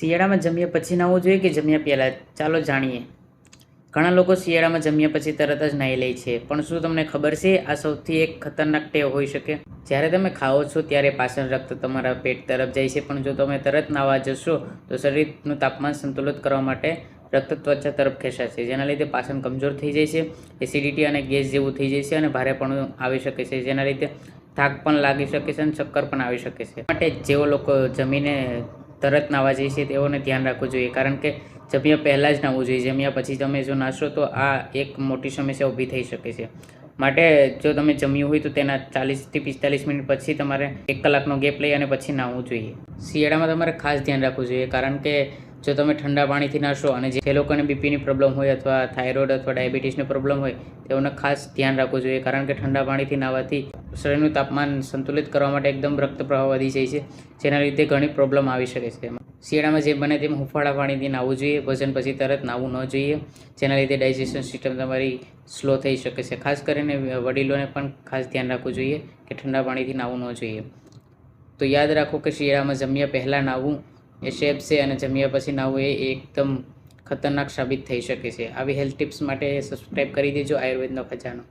શિયાળામાં જમ્યા પછી નાહવું જોઈએ કે જમ્યા પહેલાં? ચાલો જાણીએ. ઘણા લોકો શિયાળામાં જમ્યા પછી તરત જ નાહી લે છે. પણ શું તમને ખબર છે, આ સૌથી એક ખતરનાક ટેવ હોઈ શકે? જ્યારે તમે ખાઓ છો, ત્યારે પાચન રક્ત તમારા પેટ તરફ જાય છે. પણ જો તમે તરત નાહવા જશો, તો શરીરનું તાપમાન સંતુલિત કરવા માટે રક્ત ત્વચા તરફ ખેંચાશે, જેના લીધે પાચન કમજોર થઈ જાય છે, એસિડિટી અને ગેસ જેવું થઈ જાય છે અને ભારે પણ આવી શકે છે, જેના લીધે થાક પણ લાગી શકે છે અને ચક્કર પણ આવી શકે છે. માટે જેઓ લોકો જમીને તરત નાવા જાય છે તેઓને ધ્યાન રાખવું જોઈએ. કારણ કે જમ્યા પહેલાં જ નાહવું જોઈએ. જમ્યા પછી તમે જો નાશો તો આ એક મોટી સમસ્યા ઊભી થઈ શકે છે. માટે જો તમે જમ્યું હોય તો તેના ચાલીસથી પિસ્તાલીસ મિનિટ પછી તમારે એક કલાકનો ગેપ લઈ અને પછી નાહવું જોઈએ. શિયાળામાં તમારે ખાસ ધ્યાન રાખવું જોઈએ. કારણ કે જો તમે ઠંડા પાણીથી નાશો અને જે લોકોને બીપીની પ્રોબ્લેમ હોય અથવા થાઇરોઇડ અથવા ડાયાબિટીસની પ્રોબ્લેમ હોય તેઓને ખાસ ધ્યાન રાખવું જોઈએ. કારણ કે ઠંડા પાણીથી નાહવાથી શરીરનું તાપમાન સંતુલિત કરવા માટે એકદમ રક્ત પ્રવાહ વધી જાય છે, જેના લીધે ઘણી પ્રોબ્લેમ આવી શકે છે. શિયાળામાં જે બને તેમ હુંફાળા પાણીથી નાહવું જોઈએ ભોજન પછી તરત નાહવું ન જોઈએ, જેના લીધે ડાયજેશન સિસ્ટમ તમારી સ્લો થઈ શકે છે. ખાસ કરીને વડીલોને પણ ખાસ ધ્યાન રાખવું જોઈએ કે ઠંડા પાણીથી નાહવું ન જોઈએ. તો યાદ રાખો કે શિયાળામાં જમ્યા પહેલાં નાહવું એ શેપ છે અને જમ્યા પછી નાહવું એ એકદમ ખતરનાક સાબિત થઈ શકે છે. આવી હેલ્થ ટિપ્સ માટે સબસ્ક્રાઈબ કરી દેજો આયુર્વેદનો ખજાનો.